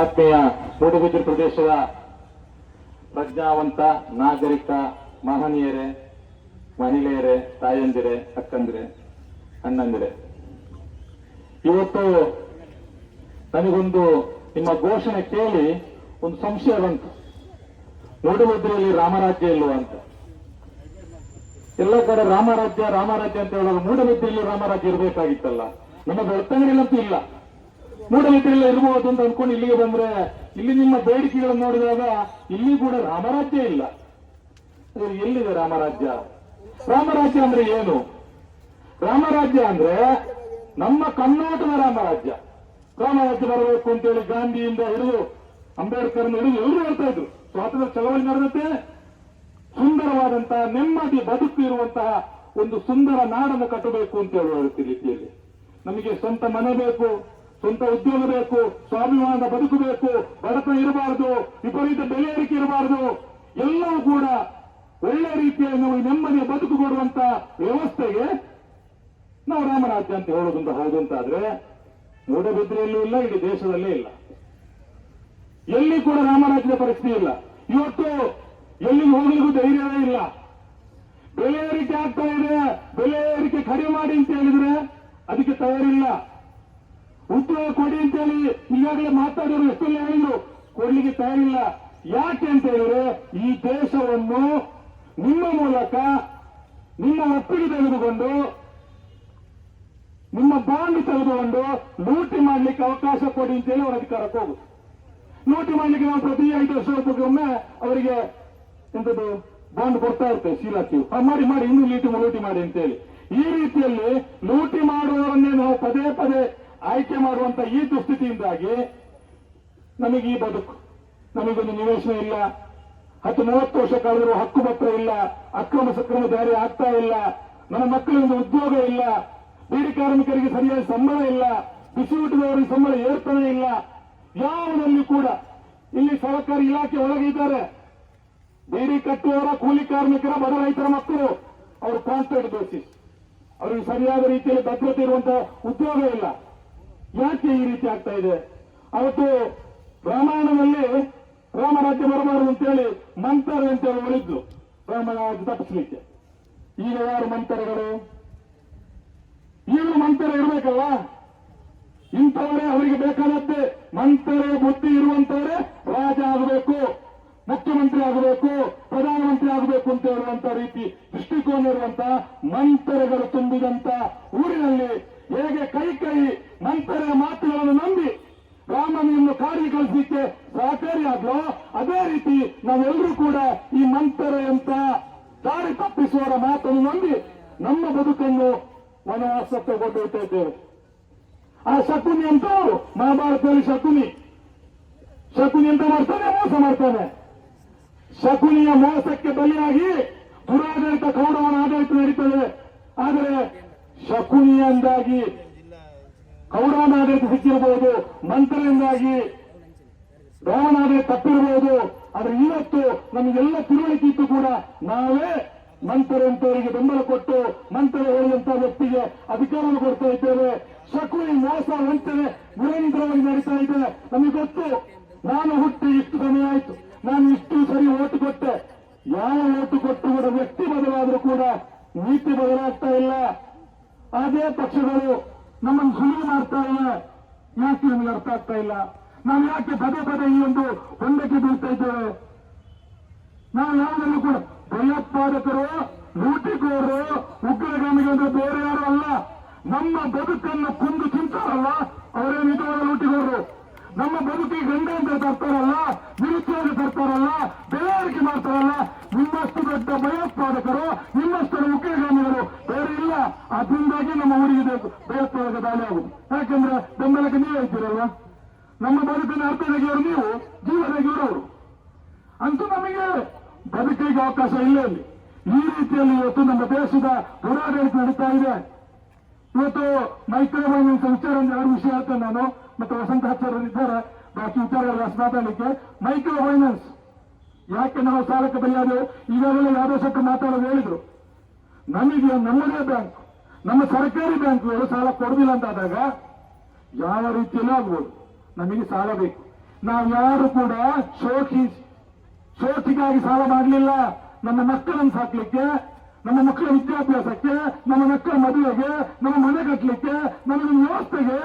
ಆತ್ಮೀಯ ಮೂಡುಬಿದಿರು ಪ್ರದೇಶದ ಪ್ರಜ್ಞಾವಂತ ನಾಗರಿಕ ಮಹನೀಯರೇ, ಮಹಿಳೆಯರೇ, ತಾಯಂದಿರೆ, ಅಕ್ಕಂದಿರೆ, ಅಣ್ಣಂದಿರೆ. ಇವತ್ತು ನನಗೊಂದು ನಿಮ್ಮ ಘೋಷಣೆ ಕೇಳಿ ಒಂದು ಸಂಶಯ ಬಂತು. ಮೂಡುಬಿದ್ರೆಯಲ್ಲಿ ರಾಮರಾಜ್ಯ ಇಲ್ಲ ಅಂತ. ಎಲ್ಲ ಕಡೆ ರಾಮರಾಜ್ಯ ರಾಮರಾಜ್ಯ ಅಂತ ಹೇಳೋದು ಮೂಡಬಿದ್ರೆಯಲ್ಲಿ ರಾಮರಾಜ್ಯ ಇರಬೇಕಾಗಿತ್ತಲ್ಲ. ನಮ್ಮ ಬೆಳ್ತಂಗಡಿಲಂತೂ ಇಲ್ಲ. ಮೂಡಬಿದ್ರೆಲ್ಲ ಇರಬಹುದು ಅಂತ ಅನ್ಕೊಂಡು ಇಲ್ಲಿಗೆ ಬಂದ್ರೆ ಇಲ್ಲಿ ನಿಮ್ಮ ಬೇಡಿಕೆಗಳನ್ನು ನೋಡಿದಾಗ ಇಲ್ಲಿ ಕೂಡ ರಾಮರಾಜ್ಯ ಇಲ್ಲ. ಎಲ್ಲಿದೆ ರಾಮರಾಜ್ಯ? ರಾಮರಾಜ್ಯ ಅಂದ್ರೆ ಏನು? ರಾಮರಾಜ್ಯ ಅಂದ್ರೆ ನಮ್ಮ ಕರ್ನಾಟಕ ರಾಮರಾಜ್ಯ. ರಾಮರಾಜ್ಯ ಬರಬೇಕು ಅಂತೇಳಿ ಗಾಂಧಿಯಿಂದ ಹಿಡಿದು ಅಂಬೇಡ್ಕರ್ನ ಹಿಡಿದು ಎಲ್ಲರೂ ಹೇಳ್ತಾ ಇದ್ರು. ಸ್ವಾತಂತ್ರ್ಯ ಚಳವಳಿ ನಡೆದಂತೆ ಸುಂದರವಾದಂತಹ ನೆಮ್ಮದಿ ಬದುಕು ಇರುವಂತಹ ಒಂದು ಸುಂದರ ನಾಡನ್ನು ಕಟ್ಟಬೇಕು ಅಂತ ಹೇಳುವ ರೀತಿಯಲ್ಲಿ. ನಮಗೆ ಸ್ವಂತ ಮನೆ ಬೇಕು. ಸ್ವಂತ ಉದ್ಯೋಗ ಬೇಕು ಸ್ವಾಭಿಮಾನದ ಬದುಕು ಬೇಕು ಬಡತನ ಇರಬಾರದು, ವಿಪರೀತ ಬೆಲೆ ಏರಿಕೆ ಇರಬಾರದು, ಎಲ್ಲವೂ ಕೂಡ ಒಳ್ಳೆ ರೀತಿಯಲ್ಲಿ ನಾವು ನೆಮ್ಮದಿಯ ಬದುಕು ಕೊಡುವಂತ ವ್ಯವಸ್ಥೆಗೆ ನಾವು ರಾಮರಾಜ್ಯ ಅಂತ ಹೇಳೋದಂತ ಹೌದು ಅಂತ ಆದ್ರೆ ಇಲ್ಲ, ಇಡೀ ದೇಶದಲ್ಲೇ ಇಲ್ಲ. ಎಲ್ಲಿ ಕೂಡ ರಾಮರಾಜ್ಯದ ಪರಿಸ್ಥಿತಿ ಇಲ್ಲ. ಇವತ್ತು ಎಲ್ಲಿ ಹೋಗ್ಲಿಕ್ಕೂ ಧೈರ್ಯವೇ ಇಲ್ಲ. ಬೆಲೆ ಏರಿಕೆ ಆಗ್ತಾ ಇದೆ. ಬೆಲೆ ಏರಿಕೆ ಕಡಿಮೆ ಮಾಡಿ ಅಂತ ಹೇಳಿದ್ರೆ ಅದಕ್ಕೆ ತಯಾರಿಲ್ಲ. ಉದ್ಯೋಗ ಕೊಡಿ ಅಂತ ಹೇಳಿ ಈಗಾಗಲೇ ಮಾತಾಡೋರು ಎಷ್ಟೆಲ್ಲ ಹೇಳಿದ್ರು ಕೊಡ್ಲಿಕ್ಕೆ ತಯಾರಿಲ್ಲ. ಯಾಕೆ ಅಂತ ಹೇಳಿದ್ರೆ ಈ ದೇಶವನ್ನು ನಿಮ್ಮ ಮೂಲಕ ನಿಮ್ಮ ಒಪ್ಪಿಗೆ ತೆಗೆದುಕೊಂಡು ನಿಮ್ಮ ಬಾಂಡ್ ತೆಗೆದುಕೊಂಡು ಲೂಟಿ ಮಾಡ್ಲಿಕ್ಕೆ ಅವಕಾಶ ಕೊಡಿ ಅಂತ ಹೇಳಿ ಅವರ ಅಧಿಕಾರಕ್ಕೆ ಹೋಗುದು ಲೂಟಿ ಮಾಡ್ಲಿಕ್ಕೆ ನಾವು ಪ್ರತಿ ಐದು ವರ್ಷಕ್ಕೊಮ್ಮೆ ಅವರಿಗೆ ಎಂತದ್ದು ಬಾಂಡ್ ಕೊಡ್ತಾ ಇರ್ತೇವೆ ಶೀಲಾಕಿ ಮಾಡಿ ಮಾಡಿ, ಇನ್ನೂ ಲೂಟಿ ಲೂಟಿ ಮಾಡಿ ಅಂತೇಳಿ. ಈ ರೀತಿಯಲ್ಲಿ ಲೂಟಿ ಮಾಡುವವರನ್ನೇ ನಾವು ಪದೇ ಪದೇ ಆಯ್ಕೆ ಮಾಡುವಂತ ಈ ದುಸ್ಥಿತಿಯಿಂದಾಗಿ ನಮಗೆ ಈ ಬದುಕು, ನಮಗೊಂದು ನಿವೇಶನ ಇಲ್ಲ. ಹತ್ತು ಮೂವತ್ತು ವರ್ಷ ಕಳೆದರೂ ಹಕ್ಕು ಪತ್ರ ಇಲ್ಲ, ಅಕ್ರಮ ಸಕ್ರಮ ಜಾರಿ ಆಗ್ತಾ ಇಲ್ಲ, ನನ್ನ ಮಕ್ಕಳಿಗೆ ಉದ್ಯೋಗ ಇಲ್ಲ ಬೀಡಿ ಕಾರ್ಮಿಕರಿಗೆ ಸರಿಯಾದ ಸಂಬಳ ಇಲ್ಲ ಬಿಸಿ ಊಟದವರಿಗೆ ಸಂಬಳ ಏರ್ಪಡೆ ಇಲ್ಲ ಯಾವುದಲ್ಲಿ ಕೂಡ ಇಲ್ಲಿ ಸರ್ಕಾರಿ ಇಲಾಖೆ ಒಳಗೆ ಇದ್ದಾರೆ ಬೀಡಿ ಕಟ್ಟುವವರ, ಕೂಲಿ ಕಾರ್ಮಿಕರ, ಬಡ ರೈತರ ಮಕ್ಕಳು, ಅವರು ಕಾಂಟ್ರಾಕ್ಟ್ ಬೇಸಿಸ್. ಅವರಿಗೆ ಸರಿಯಾದ ರೀತಿಯಲ್ಲಿ ಭದ್ರತೆ ಇರುವಂತಹ ಉದ್ಯೋಗ ಇಲ್ಲ. ಯಾಕೆ ಈ ರೀತಿ ಆಗ್ತಾ ಇದೆ. ಅವತ್ತು ರಾಮಾಯಣದಲ್ಲಿ ರಾಮರಾಜ್ಯ ಬರಬಾರದು ಅಂತೇಳಿ ಅಂತ ಅಂತೇಳಿ ಉಳಿದ್ರು ರಾಮರಾಜ್ಯ ತಪ್ಪಿಸ್ಲಿಕ್ಕೆ. ಈಗ ಯಾರು ಮಂತ್ರಗಳು? ಇವರು ಮಂತರ ಇರಬೇಕಲ್ಲ ಇಂಥವರೇ ಅವರಿಗೆ ಬೇಕಾದತ್ತೆ ಮಂತ್ರ, ಬುದ್ಧಿ ಇರುವಂತವರೇ ರಾಜ ಆಗಬೇಕು, ಮುಖ್ಯಮಂತ್ರಿ ಆಗಬೇಕು, ಪ್ರಧಾನಮಂತ್ರಿ ಆಗಬೇಕು ಅಂತ ಹೇಳುವಂತ ರೀತಿ ದೃಷ್ಟಿಕೋನ ಇರುವಂತ ಮಂತ್ರಗಳು ತುಂಬಿದಂತ ಊರಿನಲ್ಲಿ ಹೇಗೆ ಕೈ ಕೈ ಮಂತ್ರೆಯ ಮಾತುಗಳನ್ನು ನಂಬಿ ರಾಮನನ್ನು ಕಾಡಿಗೆ ಕಳಿಸಲಿಕ್ಕೆ ಸಹಕಾರಿಯಾದ್ಲೋ ಅದೇ ರೀತಿ ನಾವೆಲ್ಲರೂ ಕೂಡ ಈ ಮಂತ್ರೆಯಂತ ದಾರಿ ತಪ್ಪಿಸುವವರ ಮಾತನ್ನು ನಂಬಿ ನಮ್ಮ ಬದುಕನ್ನು ವನವಾಸಕ್ಕೆ ಕೊಂಡೊಯ್ತಾ ಇದ್ದೇವೆ. ಆ ಶಕುನಿ ಅಂತ ಮಹಾಭಾರತದಲ್ಲಿ ಶಕುನಿ. ಶಕುನಿ ಅಂತ ಮಾಡ್ತಾನೆ, ಮೋಸ ಮಾಡ್ತಾನೆ. ಶಕುನಿಯ ಮೋಸಕ್ಕೆ ಬಲಿಯಾಗಿ ದುರಾಡಳಿತ ಕೌರವನ ಆಡಳಿತ ನಡೀತದೆ. ಆದರೆ ಶಕುನಿಯಿಂದಾಗಿ ಆಡಳಿತ ಸಿಕ್ಕಿರಬಹುದು ಮಂತ್ರದಿಂದಾಗಿ ರೋಮನಾದೇ ತಪ್ಪಿರಬಹುದು, ಆದ್ರೆ ಇವತ್ತು ನಮಗೆಲ್ಲ ತಿಳುವಳಿಕೆ ಇತ್ತು ಕೂಡ ನಾವೇ ಮಂತ್ರಂತವರಿಗೆ ಬೆಂಬಲ ಕೊಟ್ಟು ಮಂತ್ರ ಹೇಳುವಂತ ವ್ಯಕ್ತಿಗೆ ಅಧಿಕಾರವನ್ನು ಕೊಡ್ತಾ ಇದ್ದೇವೆ. ಶಕುನಿ ಮೋಸ ವಂಚನೆ ನಿರಂತರವಾಗಿ ನಡೀತಾ ಇದೆ. ನಮಗೆ ಗೊತ್ತು, ನಾನು ಹುಟ್ಟಿ ಇಷ್ಟು ಸಮಯ ಆಯ್ತು. ನಾನು ಇಷ್ಟು ಸರಿ ಓಟು ಕೊಟ್ಟೆ. ಯಾವ ಓಟು ಕೊಟ್ಟು ಕೂಡ ವ್ಯಕ್ತಿ ಬದಲಾದರೂ ಕೂಡ ನೀತಿ ಬದಲಾಗ್ತಾ ಇಲ್ಲ. ಅದೇ ಪಕ್ಷಗಳು ನಮ್ಮನ್ನು ಸುಲಿಗೆ ಮಾಡ್ತಾ ಇಲ್ಲ. ಯಾಕೆ ನಮಗೆ ಅರ್ಥ ಆಗ್ತಾ ಇಲ್ಲ? ನಾವು ಯಾಕೆ ಪದೇ ಪದೇ ಈ ಒಂದು ಹೊಂದಕ್ಕೆ ಬೀಳ್ತಾ ಇದ್ದೇವೆ? ನಾವು ಯಾವುದನ್ನು ಕೂಡ ಭಯೋತ್ಪಾದಕರು ಲೂಟಿಕೋರು ಉಗ್ರಗಾಮಿಗಳು ಅಂದ್ರೆ ಬೇರೆ ಯಾರು ಅಲ್ಲ. ನಮ್ಮ ಬದುಕನ್ನು ಕುಂದು ತಿಂತಾರಲ್ಲ ಅವರೇ ನಿಜವಾದ ಲೂಟಿಗೋರು ನಮ್ಮ ಬದುಕಿಗೆ ಅಂತ ತರ್ತಾರಲ್ಲ ನಿರುದ್ಯೋಗ ತರ್ತಾರಲ್ಲ ಬೆಳವಣಿಗೆ ಮಾಡ್ತಾರಲ್ಲ, ನಿಮ್ಮಷ್ಟು ದೊಡ್ಡ ಭಯೋತ್ಪಾದಕರು, ನಿಮ್ಮಷ್ಟು ಉಗ್ರಗಾಮಿಗಳು ಅದರಿಂದಾಗಿ ನಮ್ಮ ಊರಿಗೆ ಬೇಕು. ಭಯೋತ್ಪಾದಕ ದಾಳಿ ಆಗುದು ಯಾಕಂದ್ರೆ ಬೆಂಬಲಕ್ಕೆ ನೀವೇ ಇದ್ದೀರಲ್ವಾ? ನಮ್ಮ ಬದುಕನ್ನು ಅರ್ಥ ತೆಗೆಯೋರು ನೀವು ಜೀವ ತೆಗೆಯೋರು ಅಂತೂ ನಮಗೆ ಬದುಕಿಗೆ ಅವಕಾಶ ಇಲ್ಲ ಇಲ್ಲಿ. ಈ ರೀತಿಯಲ್ಲಿ ಇವತ್ತು ನಮ್ಮ ದೇಶದ ಹೋರಾಡಳಿತ ನಡೀತಾ ಇದೆ. ಇವತ್ತು ಮೈಕ್ರೋ ಫೈನಾನ್ಸ್ ವಿಚಾರ ಎರಡು ವಿಷಯ ಹೇಳ್ತೇನೆ ನಾನು? ಮತ್ತು ವಸಂತ ಇದ್ದಾರೆ. ಬಾಕಿ ವಿಚಾರಗಳ ಮಾತಾಡಲಿಕ್ಕೆ. ಮೈಕ್ರೋ ಫೈನಾನ್ಸ್ ಯಾಕೆ ನಾವು ಸಾಲಕ್ಕೆ ಬಲಿಯಾದೆವು? ಈಗಾಗಲೇ ಯಾವುದೇ ಸಕ್ಕ ಮಾತಾಡೋದು ಹೇಳಿದ್ರು. ನಮಗೆ ನಮ್ಮದೇ ಬ್ಯಾಂಕ್. ನಮ್ಮ ಸರ್ಕಾರಿ ಬ್ಯಾಂಕ್ಗಳು ಸಾಲ ಕೊಡುದಿಲ್ಲ ಅಂತ ಆದಾಗ ಯಾವ ರೀತಿಯಲ್ಲೂ ಆಗ್ಬೋದು. ನಮಗೆ ಸಾಲ ಬೇಕು. ನಾವು ಯಾರು ಕೂಡ ಶೋಕಿ, ಶೋಕಿಗಾಗಿ ಸಾಲ ಮಾಡಲಿಲ್ಲ. ನಮ್ಮ ಮಕ್ಕಳನ್ನು ಸಾಕ್ಲಿಕ್ಕೆ, ನಮ್ಮ ಮಕ್ಕಳ ವಿದ್ಯಾಭ್ಯಾಸಕ್ಕೆ, ನಮ್ಮ ಮಕ್ಕಳ ಮದುವೆಗೆ, ನಮ್ಮ ಮನೆ ಕಟ್ಟಲಿಕ್ಕೆ ನಮ್ಮ ವ್ಯವಸ್ಥೆಗೆ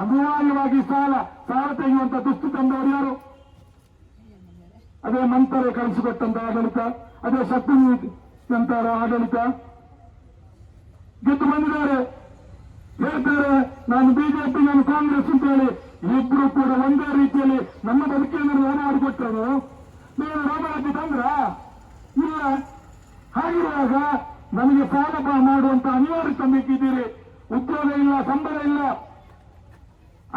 ಅನಿವಾರ್ಯವಾಗಿ ಸಾಲ ಸಾಲ ತೆಗೆಯುವಂತ ದುಸ್ತು ತಂದವರು ಯಾರು? ಅದೇ ಮಂತರ ಕಳಿಸಿಕೊಟ್ಟಂತ ಆಡಳಿತ, ಅದೇ ಶಕ್ತಿ ನಂತರ ಆಡಳಿತ. ಗೆದ್ದು ಬಂದಿದ್ದಾರೆ. ಹೇಳ್ತಾರೆ, ನಾನು ಬಿಜೆಪಿ, ನಾನು ಕಾಂಗ್ರೆಸ್ ಅಂತ ಹೇಳಿ ಇಬ್ರು ಕೂಡ ಒಂದೇ ರೀತಿಯಲ್ಲಿ ನಮ್ಮ ಬದುಕಿಯನ್ನು ಲಾಭ ಮಾಡಿಕೊಟ್ಟರು ನೀವು ರಾಮರಾಜ್ಯ ತಂದ್ರ? ಇಲ್ಲ. ಹಾಗಿರುವಾಗ ನಮಗೆ ಸಾಲ ಮಾಡುವಂತ ಅನಿವಾರ್ಯ ತಂದಿದ್ದೀರಿ ಉದ್ಯೋಗ ಇಲ್ಲ, ಸಂಬಳ ಇಲ್ಲ.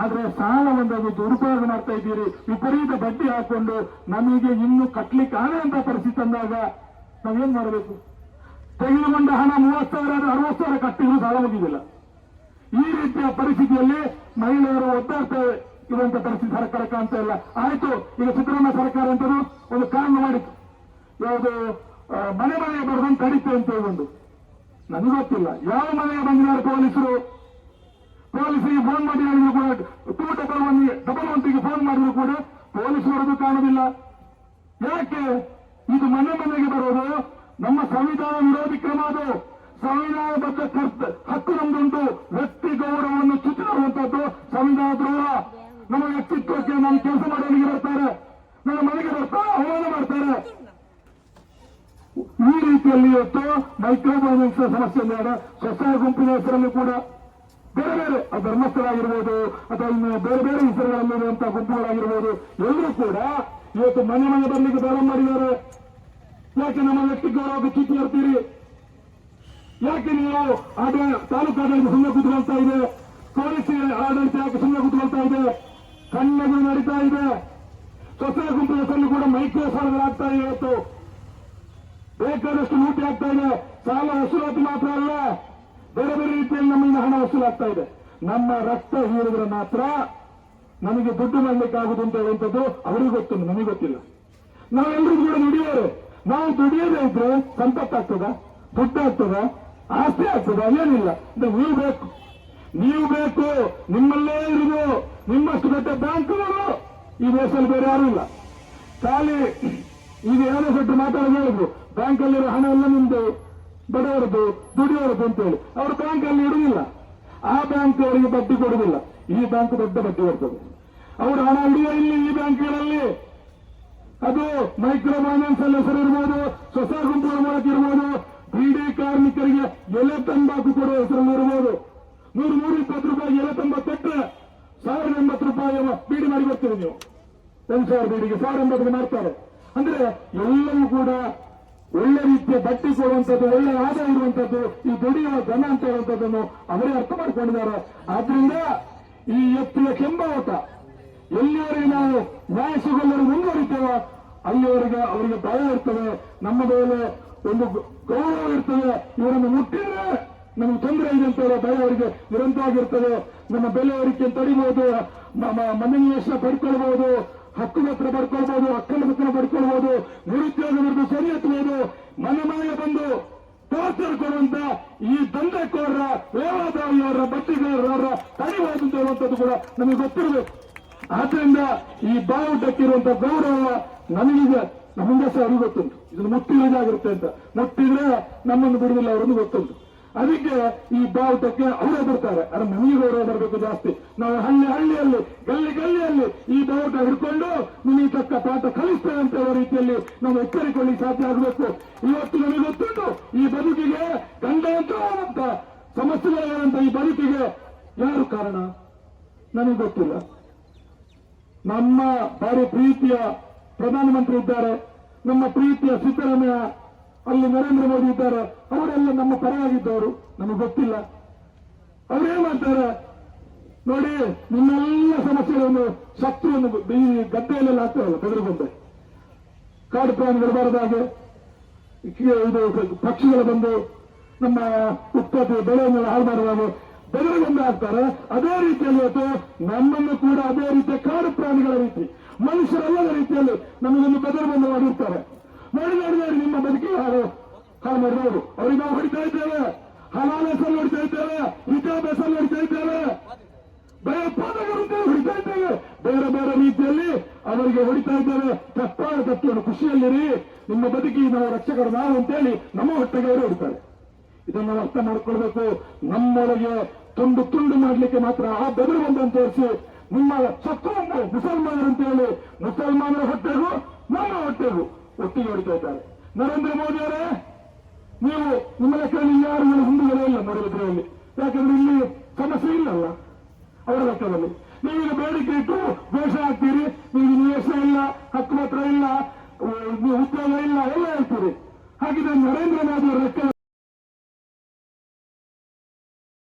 ಆದ್ರೆ ಸಾಲವನ್ನು ದುರುಪಯೋಗ ಮಾಡ್ತಾ ಇದ್ದೀರಿ. ವಿಪರೀತ ಬಡ್ಡಿ ಹಾಕೊಂಡು ನಮಗೆ ಇನ್ನು ಕಟ್ಲಿಕ್ಕೆ ಆಗದಂತ ಪರಿಸ್ಥಿತಿ ತಂದಾಗ ನಾವೇನ್ ಮಾಡಬೇಕು? ತೆಗೆದುಕೊಂಡ ಹಣ ಮೂವತ್ತು ಸಾವಿರ ಅರವತ್ತು ಸಾವಿರ ಕಟ್ಟಿದ್ರು ಸಾಲ ಮುಗಿದಿಲ್ಲ. ಈ ರೀತಿಯ ಪರಿಸ್ಥಿತಿಯಲ್ಲಿ ಮಹಿಳೆಯರು ಒದ್ದಾಡ್ತೇವೆ ಇರುವಂತ ಪರಿಸ್ಥಿತಿ ಸರ್ಕಾರ ಕಾಣ್ತಾ ಇಲ್ಲ. ಆಯ್ತು, ಈಗ ಸಿದ್ದರಾಮಯ್ಯ ಸರ್ಕಾರ ಅಂತಲೂ ಒಂದು ಕಾರಣ ಮಾಡಿತ್ತು. ಯಾವುದು ಮನೆ ಮನೆಗೆ ಬರೋದನ್ನು ತಡಿತೆ ಅಂತ ಒಂದು ನನಗೆ ಗೊತ್ತಿಲ್ಲ. ಯಾವ ಮನೆಗೆ ಬಂದಿದ್ದಾರೆ ಪೊಲೀಸರು? ಪೊಲೀಸರಿಗೆ ಫೋನ್ ಮಾಡಿ ಕೂಡ ಟೂ ಡಬಲ್ ಒನ್ ಡಬಲ್ ಒನ್ಗೆ ಫೋನ್ ಮಾಡಿದ್ರು ಕೂಡ ಪೊಲೀಸ್ ಬರೋದು ಕಾಣುವುದಿಲ್ಲ ಯಾಕೆ? ಇದು ಮನೆ ಮನೆಗೆ ಬರೋದು ನಮ್ಮ ಸಂವಿಧಾನ ವಿರೋಧಿ ಕ್ರಮ ಅದು. ಸಂವಿಧಾನಬದ್ಧ ಹಕ್ಕು ನಮ್ದುಂಟು. ವ್ಯಕ್ತಿ ಗೌರವವನ್ನು ಚುಚ್ಚಿರುವಂತದ್ದು ಸಂವಿಧಾನ ದ್ರೋಹ ನಮ್ಮ ವ್ಯಕ್ತಿತ್ವಕ್ಕೆ ನಮ್ಮ ಕೆಲಸ ಮಾಡೋರಿಗೆ ಬರ್ತಾರೆ. ನನ್ನ ಮನೆಗೆ ಬರ್ತಾರೆ, ಅವಮಾನ ಮಾಡ್ತಾರೆ. ಈ ರೀತಿಯಲ್ಲಿ ಇವತ್ತು ಮೈಕ್ರೋ ಫೈನಾನ್ಸ್ ಸಮಸ್ಯೆ ಬೇಡ ಸ್ವಸಹಾಯ ಗುಂಪಿನ ಹೆಸರಲ್ಲಿ ಕೂಡ ಬೇರೆ ಬೇರೆ ಆ ಧರ್ಮಸ್ಥಳ ಆಗಿರ್ಬೋದು ಅಥವಾ ಇನ್ನು ಬೇರೆ ಬೇರೆ ಹೆಸರುಗಳಲ್ಲಿರುವಂತಹ ಗುಂಪುಗಳಾಗಿರ್ಬೋದು, ಎಲ್ಲರೂ ಕೂಡ ಇವತ್ತು ಮನೆ ಮನೆ ಬರ್ಲಿಕ್ಕೆ ಪ್ರಾರಂಭ ಮಾಡಿದ್ದಾರೆ. ಯಾಕೆ ನಮ್ಮ ವ್ಯಕ್ತಿ ಗೌರವಕ್ಕೆ ಕಿತ್ತಿರ್ತೀರಿ ಯಾಕೆ ನೀವು ಆಡಳಿತ ತಾಲೂಕು ಆಡಳಿತ ಸುಮ್ಮನೆ ಕೂತ್ಕೊಳ್ತಾ ಇದೆ? ಪೊಲೀಸ್ ಆಡಳಿತ ಯಾಕೆ ಸುಮ್ಮನೆ ಕೂತ್ಕೊಳ್ತಾ ಇದೆ? ಕಣ್ಣಗಳು ನಡೀತಾ ಇದೆ. ಸ್ವಸಹಾಯ ಗುಂಪಿನ ಹೆಸರಲ್ಲಿ ಕೂಡ ಮೈಕ್ರೋ ಸಾಲಗಳಾಗ್ತಾ ಇದೆ ಇವತ್ತು. ಬೇಕಾದಷ್ಟು ಲೂಟಿ ಆಗ್ತಾ ಇದೆ. ಸಾಲ ವಸೂಲಾತಿ ಮಾತ್ರ ಅಲ್ಲ, ಬೇರೆ ಬೇರೆ ರೀತಿಯಲ್ಲಿ ನಮ್ಮಿಂದ ಹಣ ವಸೂಲಾಗ್ತಾ ಇದೆ. ನಮ್ಮ ರಕ್ತ ಹೀರಿದ್ರೆ ಮಾತ್ರ ನಮಗೆ ದುಡ್ಡು ಮಾಡಲಿಕ್ಕಾಗುದು ಅಂತ ಹೇಳುವಂಥದ್ದು ಅವರಿಗೆ ಗೊತ್ತುಂಟು, ನಮಗೆ ಗೊತ್ತಿಲ್ಲ. ನಾವೆಲ್ಲರೂ ಕೂಡ ದುಡಿಯೋರು ನಾವು ದುಡಿಯದೇ ಇದ್ರೆ ಸಂಪತ್ತಾಗ್ತದ ದುಡ್ಡು ಆಗ್ತದ, ಆಸ್ತಿ ಆಗ್ತದ, ಏನಿಲ್ಲ. ನೀವು ಬೇಕು. ನೀವು ಬೇಕು. ನಿಮ್ಮಲ್ಲೇ ಇರುವುದು ನಿಮ್ಮಷ್ಟು ದೊಡ್ಡ ಬ್ಯಾಂಕ್ಗಳು ಈ ದೇಶದಲ್ಲಿ ಬೇರೆ ಯಾರು ಇಲ್ಲ. ಖಾಲಿ ಈಗ ಏನೋ ಸೊಟ್ಟು ಮಾತಾಡೋದು ಹೇಳಿದ್ರು. ಬ್ಯಾಂಕ್ ಅಲ್ಲಿರೋ ಹಣ ಎಲ್ಲ ನಿಮ್ದು ಬಡವರದು ಅಂತ ಹೇಳಿ ಅವರು ಬ್ಯಾಂಕ್ ಅಲ್ಲಿ ಇಡುವುದಿಲ್ಲ. ಆ ಬ್ಯಾಂಕ್ ಅವರಿಗೆ ಬಡ್ಡಿ ಕೊಡುವುದಿಲ್ಲ. ಈ ಬ್ಯಾಂಕ್ ದೊಡ್ಡ ಬಡ್ಡಿ ಬರ್ತದೆ ಅವರು ಹಣ ಇಡುವ ಇಲ್ಲಿ, ಈ ಬ್ಯಾಂಕ್ಗಳಲ್ಲಿ. ಅದು ಮೈಕ್ರೋ ಫೈನಾನ್ಸ್ ಅಲ್ಲಿ ಹೆಸರು ಇರ್ಬೋದು ಸ್ವಸ ಗುಂಪುಗಳ ಮೂಲಕ ಇರ್ಬೋದು, ಕ್ರೀಡೆ ಕಾರ್ಮಿಕರಿಗೆ ಎಲೆ ತಂಬಾಕು ಕೊಡುವ ಹೆಸರಲ್ಲಿ ಇರ್ಬೋದು. ನೂರು ನೂರ ಇಪ್ಪತ್ತು ರೂಪಾಯಿ ಎಲೆ ತಂಬಾಕು ಕೊಟ್ಟರೆ ಸಾವಿರದ ಎಂಬತ್ತು ರೂಪಾಯಿ ಬೀಡಿ ಮಾಡಿ ಬರ್ತೀರಿ ನೀವು. ಒಂದು ಸಾವಿರ ಬೀಡಿಗೆ ಸಾವಿರ ಎಂಬತ್ತು ಮಾಡ್ತಾರೆ ಅಂದ್ರೆ ಎಲ್ಲವೂ ಕೂಡ ಒಳ್ಳೆ ರೀತಿಯ ಬಟ್ಟೆ ಕೊಡುವಂಥದ್ದು ಒಳ್ಳೆ ಆದಾಯ ಇರುವಂತದ್ದು, ಈ ದುಡಿಯುವ ಜನ ಅಂತ ಹೇಳುವಂಥದ್ದನ್ನು ಅವರೇ ಅರ್ಥ ಮಾಡಿಕೊಂಡಿದ್ದಾರೆ. ಆದ್ರಿಂದ ಈ ಎತ್ತಿನ ಕೆಂಬಾವಟ ಎಲ್ಲಿವರೆಗೆ ನಾವು ನ್ಯಾಯ ಮುಂದುವರಿತೇವೋ. ಅಲ್ಲಿವರೆಗೆ ಅವರಿಗೆ ಭಯ ಇರ್ತವೆ ನಮ್ಮ ಮೇಲೆ ಒಂದು ಗೌರವ ಇರ್ತದೆ. ಇವರನ್ನು ಮುಟ್ಟಿದ್ರೆ ನಮ್ಗೆ ತೊಂದರೆ ಇದೆ ಅಂತ ಹೇಳೋ ಭಯ ಅವರಿಗೆ ನಿರಂತರವಾಗಿರ್ತದೆ. ನಮ್ಮ ಬೆಲೆ ಅವರಿಕೆ ತಡಿಬಹುದು ಮನೆ ನಿವೇಶ ಪಡ್ಕೊಳ್ಬಹುದು ಹಕ್ಕು ಪತ್ರ ಪಡ್ಕೊಳ್ಬಹುದು ಅಕ್ಕನ ಪತ್ರ ಪಡ್ಕೊಳ್ಬಹುದು ನಿರುದ್ಯೋಗ ವಿರುದ್ಧ ಸರಿ ಎತ್ತಬಹುದು ಮನೆ ಮನೆಗೆ ಬಂದು ಟಾರ್ಚರ್ ಕೊಡುವಂತ ಈ ದಂಧೆಕೋರರ ಲೇವಾದಾರಿಯವರ ಬಡ್ಡಿಗಾರರ ತಡಿಬಹುದು ಅಂತ ಹೇಳುವಂಥದ್ದು ಕೂಡ ನಮಗೆ ಗೊತ್ತಿರಬೇಕು. ಆದ್ರಿಂದ ಈ ಬಾವುಟಕ್ಕಿರುವಂತ ಗೌರವ ನಮಗಿದೆ ನಮಗೆ ಸಹ ಅವ್ರಿಗೆ ಗೊತ್ತುಂಟು. ಇದನ್ನು ಮುಟ್ಟಿರೋದಾಗಿರುತ್ತೆ ಅಂತ. ಮುಟ್ಟಿದ್ರೆ ನಮ್ಮನ್ನು ಬಿಡುವುದಿಲ್ಲ, ಅವರನ್ನು ಗೊತ್ತುಂಟು. ಅದಕ್ಕೆ ಈ ಬಾವುಟಕ್ಕೆ ಅವರೇ ಬರ್ತಾರೆ. ಅದ್ರ ನಮಗೆ ಗೌರವ ಬರಬೇಕು ಜಾಸ್ತಿ. ನಾವು ಹಳ್ಳಿ ಹಳ್ಳಿಯಲ್ಲಿ, ಗಲ್ಲಿ ಗಲ್ಲಿಯಲ್ಲಿ ಈ ಬಾವುಟ ಹಿಡ್ಕೊಂಡು ನಿಮಗೆ ತಕ್ಕ ಪಾಠ ಕಲಿಸ್ತೇವೆ ಅಂತ ರೀತಿಯಲ್ಲಿ ನಾವು ಎಚ್ಚರಿಕೊಳ್ಳಿ ಸಾಧ್ಯ ಆಗಬೇಕು. ಇವತ್ತು ನಮಗೆ ಗೊತ್ತುಂಟು, ಈ ಬದುಕಿಗೆ ಅಂತ ಸಮಸ್ಯೆಗಳಾದಂತ ಈ ಬದುಕಿಗೆ ಯಾರು ಕಾರಣ? ನನಗೆ ಗೊತ್ತಿಲ್ಲ. ನಮ್ಮ ಭಾರಿ ಪ್ರೀತಿಯ ಪ್ರಧಾನಮಂತ್ರಿ ಇದ್ದಾರೆ. ನಮ್ಮ ಪ್ರೀತಿಯ ಸಿದ್ದರಾಮಯ್ಯ, ಅಲ್ಲಿ ನರೇಂದ್ರ ಮೋದಿ ಇದ್ದಾರೆ. ಅವರೆಲ್ಲ ನಮ್ಮ ಪರವಾಗಿದ್ದವರು. ನಮಗೆ ಗೊತ್ತಿಲ್ಲ. ಅವರೇನ್ ಮಾಡ್ತಾರೆ? ನೋಡಿ, ನಿಮ್ಮೆಲ್ಲ ಸಮಸ್ಯೆಗಳನ್ನು ಶತ್ರುವನ್ನು ಈ ಗದ್ದೆಯಲ್ಲೆಲ್ಲ ಹಾಕ್ತಾರಲ್ಲ ತೆಗೆದುಕೊಂಡೆ ಕಾಡು ಪ್ರಾಣಿಗಳು ಬರದ ಹಾಗೆ. ಕಿ- ಇದು ಪಕ್ಷಿಗಳು ಬಂದು ನಮ್ಮ ಉತ್ಪತ್ತಿ ಬೆಳೆಯನ್ನೆಲ್ಲ ಹಾಳು ಮಾಡುವ ಹಾಗೆ ಬೆದರಿಗೊಂದು ಹಾಕ್ತಾರೆ ಅದೇ ರೀತಿಯಲ್ಲಿ ಇವತ್ತು ನಮ್ಮನ್ನು ಕೂಡ ಅದೇ ರೀತಿಯ ಕಾಡು ಪ್ರಾಣಿಗಳ ರೀತಿ, ಮನುಷ್ಯರಲ್ಲದ ರೀತಿಯಲ್ಲಿ ನಮಗೊಂದು ಬೆದರವನ್ನು ಮಾಡಿರ್ತಾರೆ. ನೋಡಿ ನೋಡಿ ನೋಡಿ, ನಿಮ್ಮ ಬದುಕಿ ಹಾಳು. ಹಾಳು ಮಾಡಿದವರು ಅವರಿಗೆ ನಾವು ಹೊಡಿತಾ ಇದ್ದೇವೆ. ಹಲಾಲ ಹೆಸರು ಹೊಡಿತಾ ಇದ್ದೇವೆ. ವಿದ್ಯಾಭ್ಯಾಸ ಹೊಡಿತಾ ಇದ್ದೇವೆ. ಭಯೋತ್ಪಾದಕರು ಹೊಡಿತಾ ಇದ್ದೇವೆ. ಬೇರೆ ಬೇರೆ ರೀತಿಯಲ್ಲಿ ಅವರಿಗೆ ಹೊಡಿತಾ ಇದ್ದೇವೆ. ತಪ್ಪಾದ ತಪ್ಪು ಖುಷಿಯಲ್ಲಿರಿ. ನಿಮ್ಮ ಬದುಕಿಗೆ ನಾವು ರಕ್ಷಕರು ನಾವು ಅಂತೇಳಿ ನಮ್ಮ ಹೊಟ್ಟೆಗೆ ಅವರು ಹೊಡಿತಾರೆ. ಇದನ್ನು ಅರ್ಥ ಮಾಡ್ಕೊಳ್ಬೇಕು. ನಮ್ಮೊಳಗೆ ತುಂಡು ತುಂಡು ಮಾಡ್ಲಿಕ್ಕೆ ಮಾತ್ರ ಆ ಬೆದರು ಬಂದಂತ ತೋರಿಸಿ. ನಿಮ್ಮ ಶತ್ರುವನ್ನು ಮುಸಲ್ಮಾನರು ಅಂತ ಹೇಳಿ. ಮುಸಲ್ಮಾನರ ಹೊಟ್ಟೆಗೂ ನಮ್ಮ ಹೊಟ್ಟೆಗೂ ಒಟ್ಟಿಗೆ ಹೊಡಿತಾ ಇದ್ದಾರೆ. ನರೇಂದ್ರ ಮೋದಿ ಅವರೇ, ನೀವು ನಿಮ್ಮ ಲೆಕ್ಕದಲ್ಲಿ ಯಾರು ಹಿಂದೂಗಳೇ ಇಲ್ಲ ಯಾಕಂದ್ರೆ ಇಲ್ಲಿ ಸಮಸ್ಯೆ ಇಲ್ಲಲ್ಲ ಅವರ ಲೆಕ್ಕದಲ್ಲಿ. ನೀವೀಗ ಬೇಡಿಕೆ ಇಟ್ಟು ದ್ವೇಷ ಹಾಕ್ತೀರಿ. ನೀವು ನಿವೇಶ ಇಲ್ಲ, ಹಕ್ಕು ಪತ್ರ ಇಲ್ಲ ಉದ್ಯೋಗ ಇಲ್ಲ, ಎಲ್ಲ ಹೇಳ್ತೀರಿ. ಹಾಗಿದ್ರೆ ನರೇಂದ್ರ ಮೋದಿ ಅವರ ಲೆಕ್ಕ